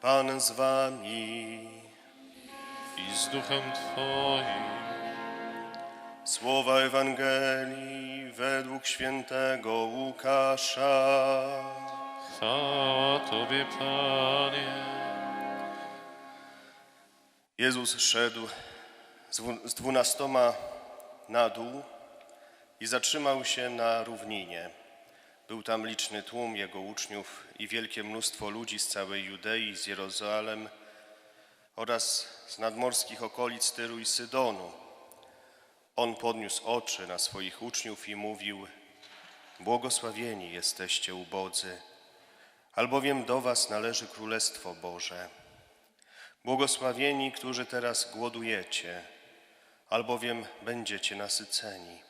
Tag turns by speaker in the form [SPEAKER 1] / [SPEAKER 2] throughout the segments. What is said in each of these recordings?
[SPEAKER 1] Pan z wami.
[SPEAKER 2] i z duchem Twoim.
[SPEAKER 1] Słowa Ewangelii według świętego Łukasza.
[SPEAKER 2] Chwała Tobie, Panie.
[SPEAKER 1] Jezus szedł z dwu- z dwunastoma na dół i zatrzymał się na równinie. Był tam liczny tłum jego uczniów i wielkie mnóstwo ludzi z całej Judei, z Jerozolem oraz z nadmorskich okolic Tyru i Sydonu. On podniósł oczy na swoich uczniów i mówił: Błogosławieni jesteście ubodzy, albowiem do was należy Królestwo Boże. Błogosławieni, którzy teraz głodujecie, albowiem będziecie nasyceni.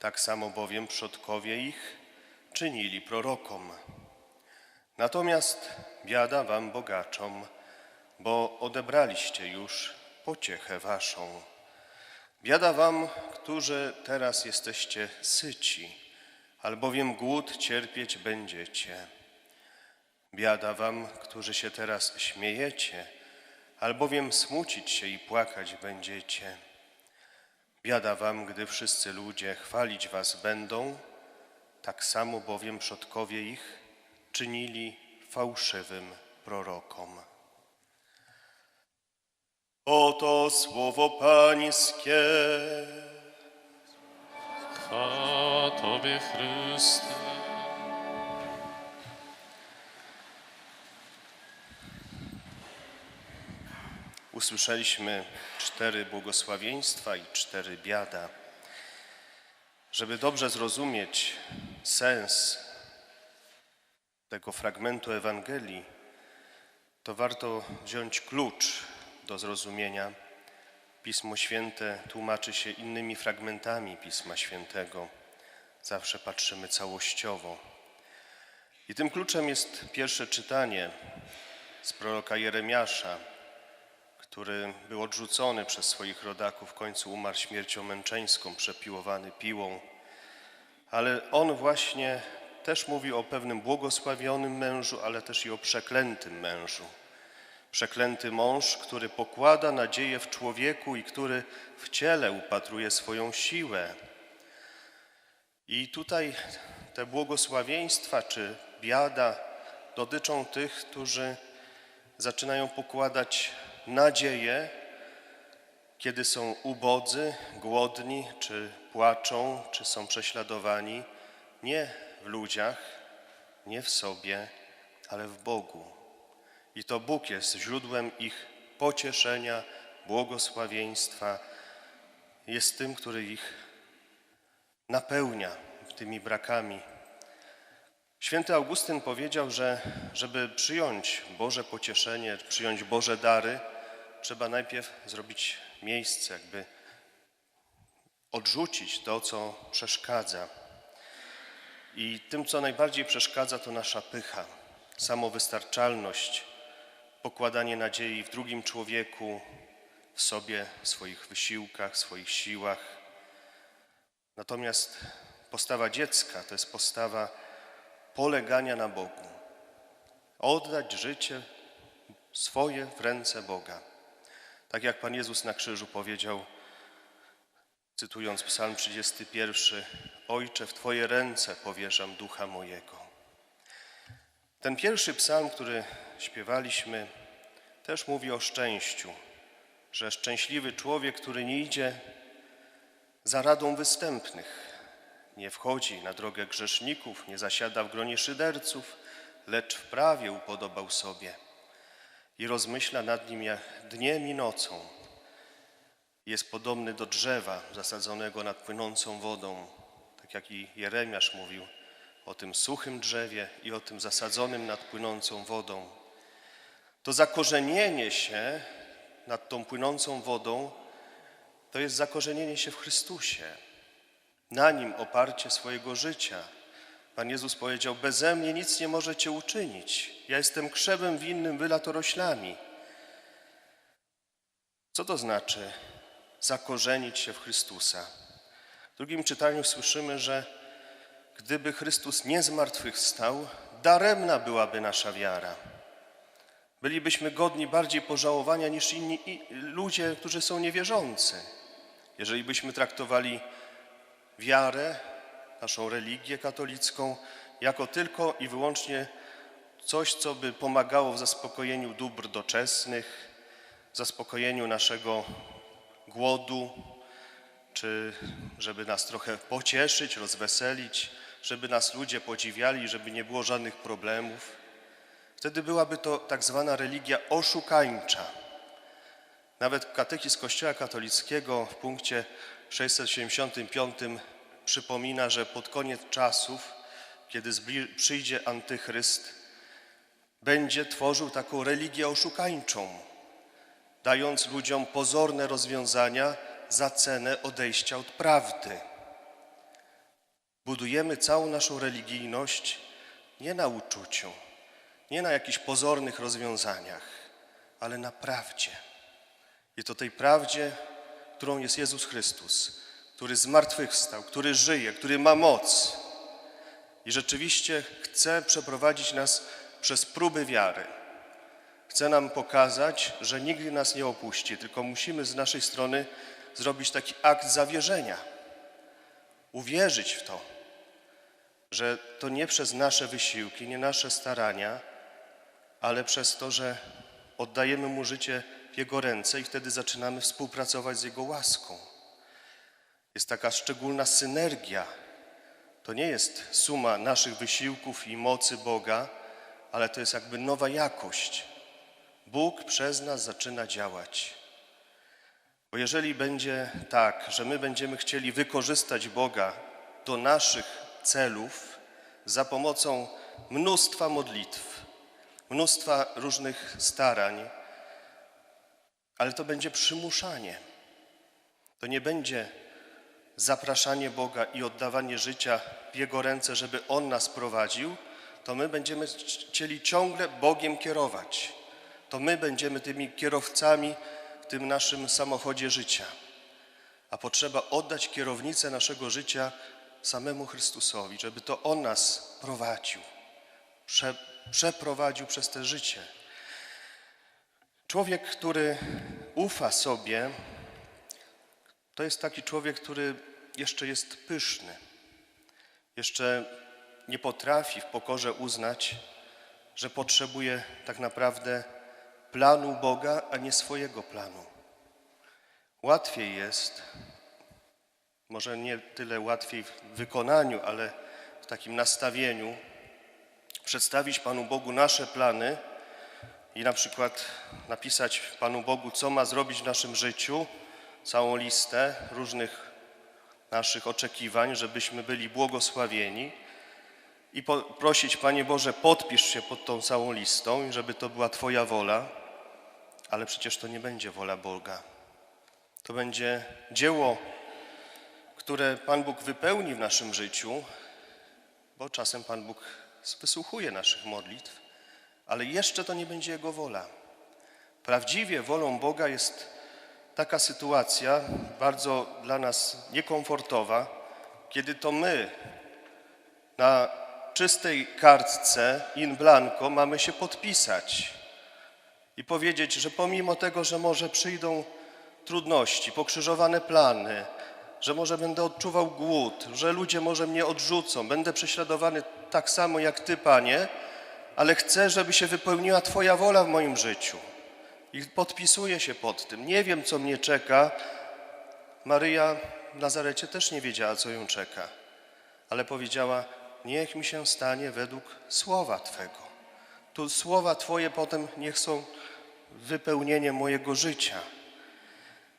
[SPEAKER 1] Tak samo bowiem przodkowie ich czynili prorokom. Natomiast biada wam bogaczom, bo odebraliście już pociechę waszą. Biada wam, którzy teraz jesteście syci, albowiem głód cierpieć będziecie. Biada wam, którzy się teraz śmiejecie, albowiem smucić się i płakać będziecie. Biada wam, gdy wszyscy ludzie chwalić was będą, tak samo bowiem przodkowie ich czynili fałszywym prorokom. Oto słowo Pańskie.
[SPEAKER 2] Chwała Tobie, Chryste.
[SPEAKER 1] Usłyszeliśmy cztery błogosławieństwa i cztery biada. Żeby dobrze zrozumieć sens tego fragmentu Ewangelii, to warto wziąć klucz do zrozumienia. Pismo Święte tłumaczy się innymi fragmentami Pisma Świętego. Zawsze patrzymy całościowo. I tym kluczem jest pierwsze czytanie z proroka Jeremiasza, który był odrzucony przez swoich rodaków, w końcu umarł śmiercią męczeńską, przepiłowany piłą. Ale on właśnie też mówi o pewnym błogosławionym mężu, ale też i o przeklętym mężu. Przeklęty mąż, który pokłada nadzieję w człowieku i który w ciele upatruje swoją siłę. I tutaj te błogosławieństwa czy biada dotyczą tych, którzy zaczynają pokładać nadzieję, kiedy są ubodzy, głodni, czy płaczą, czy są prześladowani, nie w ludziach, nie w sobie, ale w Bogu. I to Bóg jest źródłem ich pocieszenia, błogosławieństwa, jest tym, który ich napełnia tymi brakami. Święty Augustyn powiedział, że żeby przyjąć Boże pocieszenie, przyjąć Boże dary, trzeba najpierw zrobić miejsce, jakby odrzucić to, co przeszkadza. I tym, co najbardziej przeszkadza, to nasza pycha, samowystarczalność, pokładanie nadziei w drugim człowieku, w sobie, w swoich wysiłkach, w swoich siłach. Natomiast postawa dziecka to jest postawa polegania na Bogu. Oddać życie swoje w ręce Boga. Tak jak Pan Jezus na krzyżu powiedział, cytując Psalm 31, Ojcze, w Twoje ręce powierzam ducha mojego. Ten pierwszy psalm, który śpiewaliśmy, też mówi o szczęściu, że szczęśliwy człowiek, który nie idzie za radą występnych, nie wchodzi na drogę grzeszników, nie zasiada w gronie szyderców, lecz w prawie upodobał sobie i rozmyśla nad nim jak dniem i nocą. Jest podobny do drzewa zasadzonego nad płynącą wodą, tak jak i Jeremiasz mówił o tym suchym drzewie i o tym zasadzonym nad płynącą wodą. To zakorzenienie się nad tą płynącą wodą to jest zakorzenienie się w Chrystusie. Na nim oparcie swojego życia. Pan Jezus powiedział: Beze mnie nic nie możecie uczynić. Ja jestem krzewem winnym, wy latoroślami. Co to znaczy zakorzenić się w Chrystusa? W drugim czytaniu słyszymy, że gdyby Chrystus nie zmartwychwstał, daremna byłaby nasza wiara. Bylibyśmy godni bardziej pożałowania niż inni ludzie, którzy są niewierzący. Jeżeli byśmy traktowali wiarę, naszą religię katolicką, jako tylko i wyłącznie coś, co by pomagało w zaspokojeniu dóbr doczesnych, zaspokojeniu naszego głodu, czy żeby nas trochę pocieszyć, rozweselić, żeby nas ludzie podziwiali, żeby nie było żadnych problemów. Wtedy byłaby to tak zwana religia oszukańcza. Nawet katechizm Kościoła katolickiego w punkcie 675 przypomina, że pod koniec czasów, kiedy przyjdzie antychryst, będzie tworzył taką religię oszukańczą, dając ludziom pozorne rozwiązania za cenę odejścia od prawdy. Budujemy całą naszą religijność nie na uczuciu, nie na jakichś pozornych rozwiązaniach, ale na prawdzie. I to tej prawdzie, którą jest Jezus Chrystus, który zmartwychwstał, który żyje, który ma moc i rzeczywiście chce przeprowadzić nas przez próby wiary. Chce nam pokazać, że nigdy nas nie opuści, tylko musimy z naszej strony zrobić taki akt zawierzenia, uwierzyć w to, że to nie przez nasze wysiłki, nie nasze starania, ale przez to, że oddajemy Mu życie w Jego ręce i wtedy zaczynamy współpracować z Jego łaską. Jest taka szczególna synergia. To nie jest suma naszych wysiłków i mocy Boga, ale to jest jakby nowa jakość. Bóg przez nas zaczyna działać. Bo jeżeli będzie tak, że my będziemy chcieli wykorzystać Boga do naszych celów za pomocą mnóstwa modlitw, mnóstwa różnych starań, ale to będzie przymuszanie. To nie będzie zapraszanie Boga i oddawanie życia w Jego ręce, żeby On nas prowadził, to my będziemy chcieli ciągle Bogiem kierować. To my będziemy tymi kierowcami w tym naszym samochodzie życia. A potrzeba oddać kierownicę naszego życia samemu Chrystusowi, żeby to On nas prowadził, prze, przeprowadził przez te życie. Człowiek, który ufa sobie, to jest taki człowiek, który jeszcze jest pyszny, jeszcze nie potrafi w pokorze uznać, że potrzebuje tak naprawdę planu Boga, a nie swojego planu. Łatwiej jest, może nie tyle łatwiej w wykonaniu, ale w takim nastawieniu, przedstawić Panu Bogu nasze plany i na przykład napisać Panu Bogu, co ma zrobić w naszym życiu, całą listę różnych naszych oczekiwań, żebyśmy byli błogosławieni i prosić, Panie Boże, podpisz się pod tą całą listą i żeby to była Twoja wola, ale przecież to nie będzie wola Boga. To będzie dzieło, które Pan Bóg wypełni w naszym życiu, bo czasem Pan Bóg wysłuchuje naszych modlitw, ale jeszcze to nie będzie Jego wola. Prawdziwie wolą Boga jest taka sytuacja, bardzo dla nas niekomfortowa, kiedy to my na czystej kartce in blanco mamy się podpisać i powiedzieć, że pomimo tego, że może przyjdą trudności, pokrzyżowane plany, że może będę odczuwał głód, że ludzie może mnie odrzucą, będę prześladowany tak samo jak Ty, Panie, ale chcę, żeby się wypełniła Twoja wola w moim życiu. I podpisuję się pod tym. Nie wiem, co mnie czeka. Maryja w Nazarecie też nie wiedziała, co ją czeka, ale powiedziała: Niech mi się stanie według słowa Twego. Tu słowa Twoje potem niech są wypełnieniem mojego życia.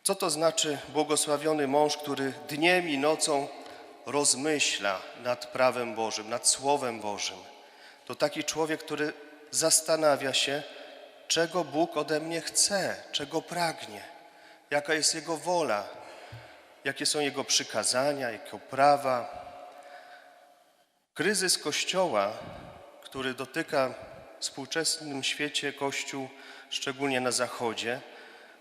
[SPEAKER 1] Co to znaczy błogosławiony mąż, który dniem i nocą rozmyśla nad prawem Bożym, nad Słowem Bożym? To taki człowiek, który zastanawia się, czego Bóg ode mnie chce, czego pragnie, jaka jest Jego wola, jakie są Jego przykazania, jakie prawa. Kryzys Kościoła, który dotyka w współczesnym świecie Kościół, szczególnie na Zachodzie,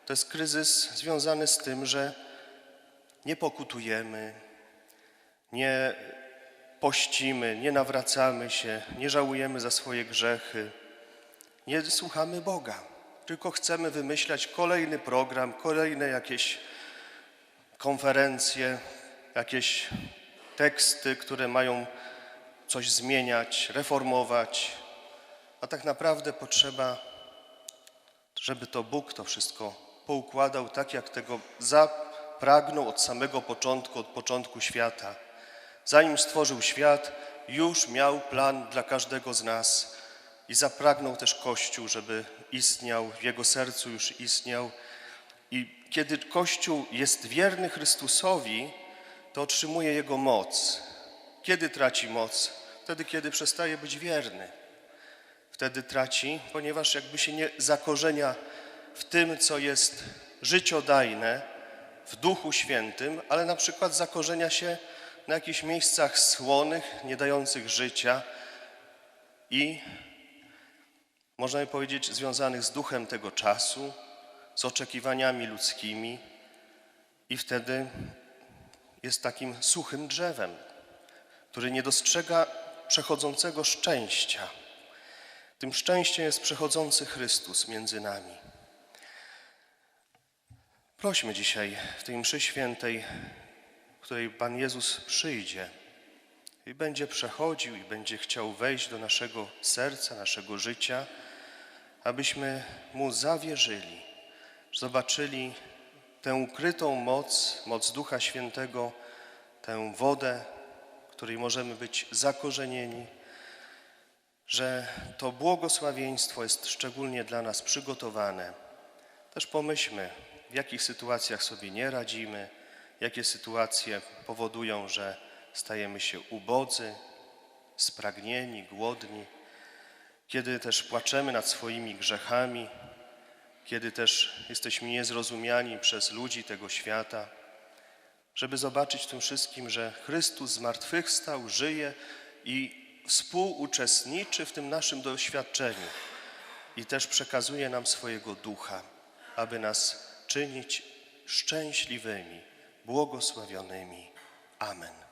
[SPEAKER 1] to jest kryzys związany z tym, że nie pokutujemy, nie pościmy, nie nawracamy się, nie żałujemy za swoje grzechy, nie słuchamy Boga, tylko chcemy wymyślać kolejny program, kolejne jakieś konferencje, jakieś teksty, które mają coś zmieniać, reformować, a tak naprawdę potrzeba, żeby to Bóg to wszystko poukładał tak, jak tego zapragnął od samego początku, od początku świata. Zanim stworzył świat, już miał plan dla każdego z nas i zapragnął też Kościół, żeby istniał, w jego sercu już istniał. I kiedy Kościół jest wierny Chrystusowi, to otrzymuje jego moc. Kiedy traci moc? Wtedy, kiedy przestaje być wierny. Wtedy traci, ponieważ jakby się nie zakorzenia w tym, co jest życiodajne, w Duchu Świętym, ale na przykład zakorzenia się na jakichś miejscach słonych, nie dających życia i można by powiedzieć związanych z duchem tego czasu, z oczekiwaniami ludzkimi i wtedy jest takim suchym drzewem, który nie dostrzega przechodzącego szczęścia. Tym szczęściem jest przechodzący Chrystus między nami. Prośmy dzisiaj w tej mszy świętej, której Pan Jezus przyjdzie i będzie przechodził i będzie chciał wejść do naszego serca, naszego życia, abyśmy Mu zawierzyli, zobaczyli tę ukrytą moc, moc Ducha Świętego, tę wodę, której możemy być zakorzenieni, że to błogosławieństwo jest szczególnie dla nas przygotowane. Też pomyślmy, w jakich sytuacjach sobie nie radzimy, jakie sytuacje powodują, że stajemy się ubodzy, spragnieni, głodni, kiedy też płaczemy nad swoimi grzechami, kiedy też jesteśmy niezrozumiani przez ludzi tego świata, żeby zobaczyć w tym wszystkim, że Chrystus zmartwychwstał, żyje i współuczestniczy w tym naszym doświadczeniu i też przekazuje nam swojego ducha, aby nas czynić szczęśliwymi, błogosławionymi. Amen.